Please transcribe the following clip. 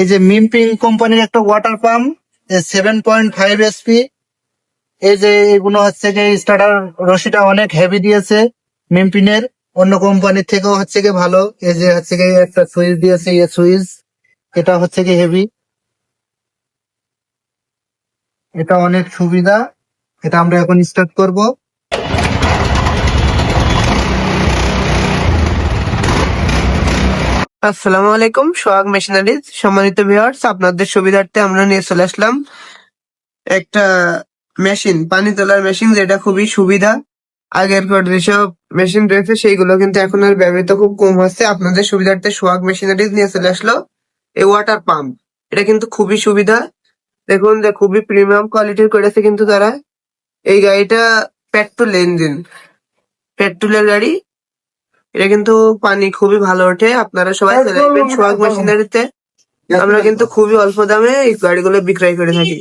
এই যে মিমপিং কোম্পানির একটা water pump seven point five SP এই যে এগুলো হচ্ছে যে স্টার্টার রশিটা অনেক হেভি দিয়েছে মিমপিনের অন্য কোম্পানির থেকেও হচ্ছে কি ভালো। এই যে হচ্ছে কি একটা সুইচ দিয়েছে এই সুইচ, এটা হচ্ছে কি হেভি এটা অনেক সুবিধা। এটা আমরা এখন স্টার্ট করব। আসসালামু আলাইকুম, সোহাগ মেশিনারিজ। সম্মানিত ভিউয়ার্স, আপনাদের সুবিধার্থে আমরা নিয়ে চলে আসলাম একটা মেশিন, পানি তোলার মেশিন, যেটা খুবই সুবিধা। আগের যেসব মেশিন রয়েছে, সেইগুলো কিন্তু এখন আর ব্যবহৃত খুব কম হচ্ছে। আপনাদের সুবিধার্থে সোহাগ মেশিনারিজ নিয়ে চলে আসলো, এই ওয়াটার পাম্প এটা কিন্তু খুবই সুবিধা। দেখুন, যে খুবই প্রিমিয়াম কোয়ালিটির করেছে কিন্তু তারা। এই গাড়িটা পেট্রোল ইঞ্জিন পেট্রোলের গাড়ি। এটা কিন্তু পানি খুবই ভালো ওঠে। আপনারা সবাই চলে আসবেন সোহাগ মেশিনারিতে। আমরা কিন্তু খুবই অল্প দামে এই গাড়িগুলো বিক্রয় করে থাকি।